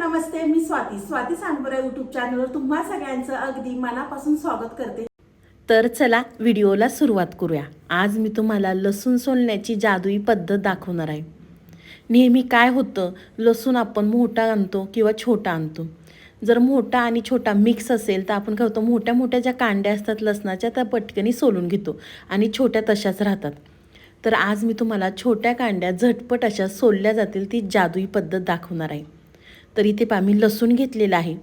नमस्ते मी स्वाती. स्वाती सांडबरा युट्यूब चॅनलवर तुम्हा सगळ्यांचं अगदी मनापासून स्वागत करते. तर चला व्हिडिओला सुरुवात करूया. आज मी तुम्हाला लसूण सोलण्याची जादुई पद्धत दाखवणार आहे. नेहमी काय होतं? लसूण आपण मोठा आणतो किंवा छोटा आणतो. जर मोठा आणि छोटा मिक्स असेल तर आपण काय होतो? मोठ्या मोठ्या ज्या कांड्या असतात लसणाच्या त्या पटकनी सोलून घेतो आणि छोट्या तशाच राहतात. तर आज मी तुम्हाला छोट्या कांड्या झटपट अशा सोलल्या जातील ती जादुई पद्धत दाखवणार आहे. तर इथे पहा मी लसूण घेतलेला आहे.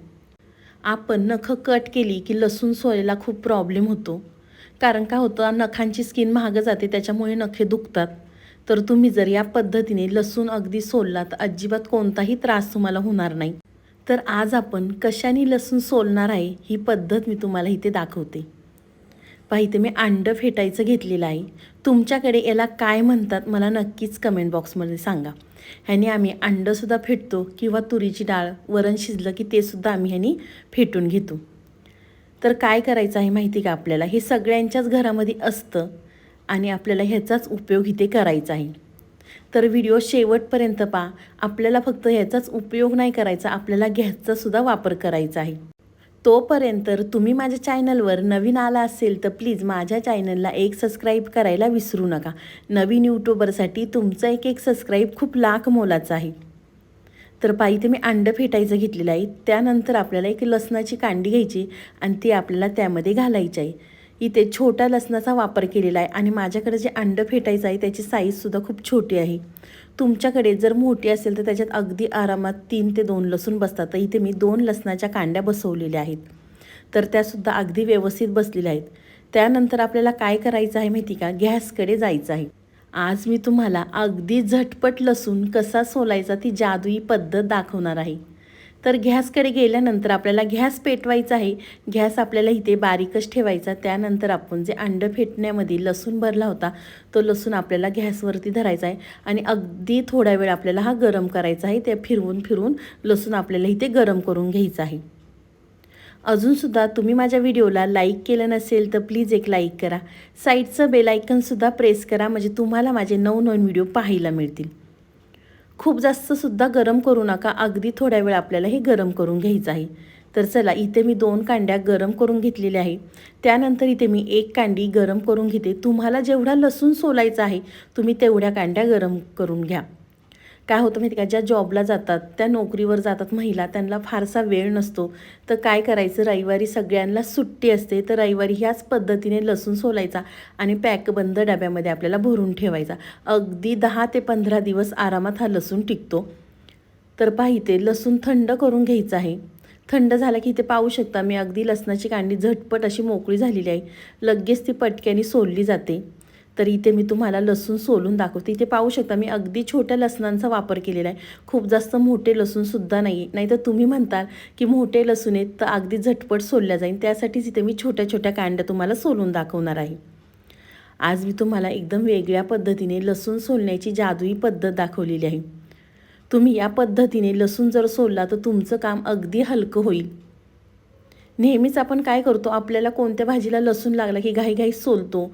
आपण नखं कट केली की लसूण सोयला खूप प्रॉब्लेम होतो. कारण काय होतं? नखांची स्किन महाग जाते त्याच्यामुळे नखे दुखतात. तर तुम्ही जर या पद्धतीने लसूण अगदी सोलला तर अजिबात कोणताही त्रास तुम्हाला होणार नाही. तर आज आपण कशाने लसूण सोलणार आहे ही पद्धत मी तुम्हाला इथे दाखवते. पहा इथे मी अंडं फेटायचं घेतलेलं आहे. तुमच्याकडे याला काय म्हणतात मला नक्कीच कमेंट बॉक्समध्ये सांगा. ह्याने आम्ही अंडंसुद्धा फेटतो किंवा तुरीची डाळ वरण शिजलं की ते सुद्धा आम्ही ह्यानी फेटून घेतो. तर काय करायचं आहे माहिती का आपल्याला? हे सगळ्यांच्याच घरामध्ये असतं आणि आपल्याला ह्याचाच उपयोग इथे करायचा आहे. तर व्हिडिओ शेवटपर्यंत पहा. आपल्याला फक्त ह्याचाच उपयोग नाही करायचा. आपल्याला गॅसचासुद्धा वापर करायचा आहे. तोपर्यंत तुम्ही माझ्या चॅनलवर नवीन आला असेल तर प्लीज माझ्या चॅनलला एक सबस्क्राईब करायला विसरू नका. नवीन यूट्यूबरसाठी तुमचं एक एक सबस्क्राईब खूप लाख मोलाचं आहे. तर पायी इथे मी अंडं फेटायचं घेतलेलं आहे. त्यानंतर आपल्याला एक लसणाची कांडी घ्यायची आणि ती आपल्याला त्यामध्ये घालायची आहे. इथे छोट्या लसणाचा वापर केलेला आहे आणि माझ्याकडे जे अंडं फेटायचं आहे त्याची साईजसुद्धा खूप छोटी आहे. तुमच्याकडे जर मोठी असेल तर त्याच्यात अगदी आरामात तीन ते दोन लसूण बसतात. तर इथे मी दोन लसणाच्या कांड्या बसवलेल्या आहेत. तर त्यासुद्धा अगदी व्यवस्थित बसलेल्या आहेत. त्यानंतर आपल्याला काय करायचं आहे माहिती का? गॅसकडे जायचं आहे. आज मी तुम्हाला अगदी झटपट लसूण कसा सोलायचा ती जादुई पद्धत दाखवणार आहे. तर गॅसकडे गेल्यानंतर आपल्याला गॅस पेटवायचा आहे. गॅस आपल्याला इथे बारीकच ठेवायचा. त्यानंतर आपण जे अंडं फेटण्यामध्ये लसूण भरला होता तो लसूण आपल्याला गॅसवरती धरायचा आहे. आणि अगदी थोडा वेळ आपल्याला हा गरम करायचा आहे. ते फिरवून फिरवून लसूण आपल्याला इथे गरम करून घ्यायचा आहे. अजूनसुद्धा तुम्ही माझ्या व्हिडिओला लाईक केलं नसेल तर प्लीज एक लाईक करा. साईडचं बेलायकनसुद्धा प्रेस करा. म्हणजे तुम्हाला माझे नवनवीन व्हिडिओ पाहायला मिळतील. खूप जास्तसुद्धा गरम करू नका. अगदी थोड्या वेळ आपल्याला हे गरम करून घ्यायचं आहे. तर चला इथे मी दोन कांड्या गरम करून घेतलेल्या आहे त्यानंतर इथे मी एक कांडी गरम करून घेते. तुम्हाला जेवढा लसूण सोलायचा आहे तुम्ही तेवढ्या कांड्या गरम करून घ्या. काय होतं माहिती का? ज्या जॉबला जातात त्या नोकरीवर जातात महिला त्यांना फारसा वेळ नसतो. तर काय करायचं? रविवारी सगळ्यांना सुट्टी असते. तर रविवारी ह्याच पद्धतीने लसूण सोलायचा आणि पॅकबंद डब्यामध्ये आपल्याला भरून ठेवायचा. अगदी दहा ते पंधरा दिवस आरामात हा लसूण टिकतो. तर पाहिते लसूण थंड करून घ्यायचं आहे. थंड झाला की इथे पाहू शकता मी अगदी लसणाची कांडी झटपट अशी मोकळी झालेली आहे. लगेच ती पटक्याने सोलली जाते. तर इथे मी तुम्हाला लसूण सोलून दाखवते. इथे पाहू शकता मी अगदी छोट्या लसणांचा वापर केलेला आहे. खूप जास्त मोठे लसूणसुद्धा नाही नाही. तर तुम्ही म्हणताल की मोठे लसूण आहेत तर अगदी झटपट सोलल्या जाईल. त्यासाठीच इथे मी छोट्या छोट्या कांड्या तुम्हाला सोलून दाखवणार आहे. आज मी तुम्हाला एकदम वेगळ्या पद्धतीने लसूण सोलण्याची जादुई पद्धत दाखवलेली आहे. तुम्ही या पद्धतीने लसूण जर सोलला तर तुमचं काम अगदी हलकं होईल. नेहमीच आपण काय करतो? आपल्याला कोणत्या भाजीला लसूण लागला की घाई सोलतो?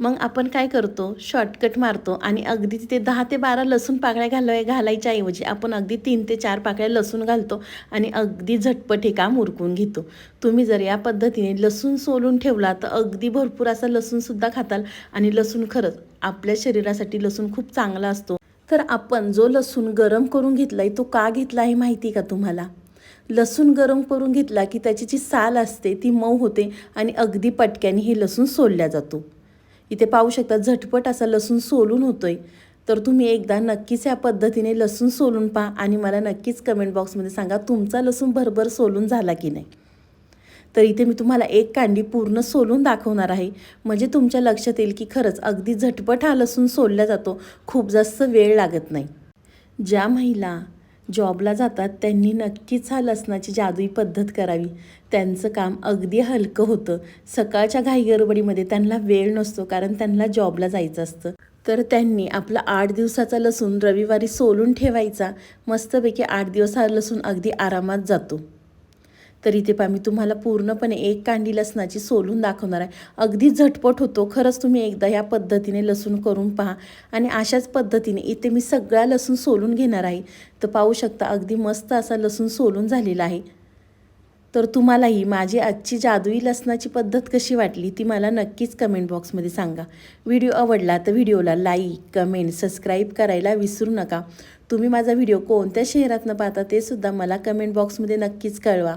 मग आपण काय करतो? शॉर्टकट मारतो आणि अगदी तिथे दहा ते बारा लसूण पाकळ्या घालाय घालायच्या ऐवजी आपण अगदी तीन ते चार पाकळ्या लसूण घालतो आणि अगदी झटपट हे काम उरकून घेतो. तुम्ही जर या पद्धतीने लसूण सोलून ठेवला तर अगदी भरपूर असा लसूणसुद्धा खाताल आणि लसूण खरंच आपल्या शरीरासाठी लसूण खूप चांगला असतो. तर आपण जो लसूण गरम करून घेतला आहे तो का घेतला आहे माहिती का तुम्हाला? लसूण गरम करून घेतला की त्याची जी साल असते ती मऊ होते आणि अगदी पटक्याने हे लसूण सोलल्या जातो. इथे पाहू शकता झटपट असा लसूण सोलून होतोय. तर तुम्ही एकदा नक्कीच या पद्धतीने लसूण सोलून पहा आणि मला नक्कीच कमेंट बॉक्समध्ये सांगा तुमचा लसूण भरभर सोलून झाला की नाही. तर इथे मी तुम्हाला एक कांडी पूर्ण सोलून दाखवणार आहे. म्हणजे तुमच्या लक्षात येईल की खरंच अगदी झटपट हा लसूण सोलला जातो. खूप जास्त वेळ लागत नाही. ज्या महिला जॉबला जातात त्यांनी नक्कीच हा लसणाची जादुई पद्धत करावी. त्यांचं काम अगदी हलकं होतं. सकाळच्या घाईगडबडीमध्ये त्यांना वेळ नसतो कारण त्यांना जॉबला जायचं असतं. तर त्यांनी आपला आठ दिवसाचा लसूण रविवारी सोलून ठेवायचा. मस्तपैकी आठ दिवस हा लसूण अगदी आरामात जातो. तर इथे पहा मी तुम्हाला पूर्णपणे एक कांडी लसणाची सोलून दाखवणार आहे. अगदी झटपट होतो. खरंच तुम्ही एकदा ह्या पद्धतीने लसूण करून पहा. आणि अशाच पद्धतीने इथे मी सगळा लसूण सोलून घेणार आहे. तर पाहू शकता अगदी मस्त असा लसूण सोलून झालेला आहे. तर तुम्हालाही माझी आजची जादुई लसणाची पद्धत कशी वाटली ती मला नक्कीच कमेंट बॉक्समध्ये सांगा. व्हिडिओ आवडला तर व्हिडिओला लाईक कमेंट सबस्क्राईब करायला विसरू नका. तुम्ही माझा व्हिडिओ कोणत्या शहरातनं पाहता ते सुद्धा मला कमेंट बॉक्समध्ये नक्कीच कळवा.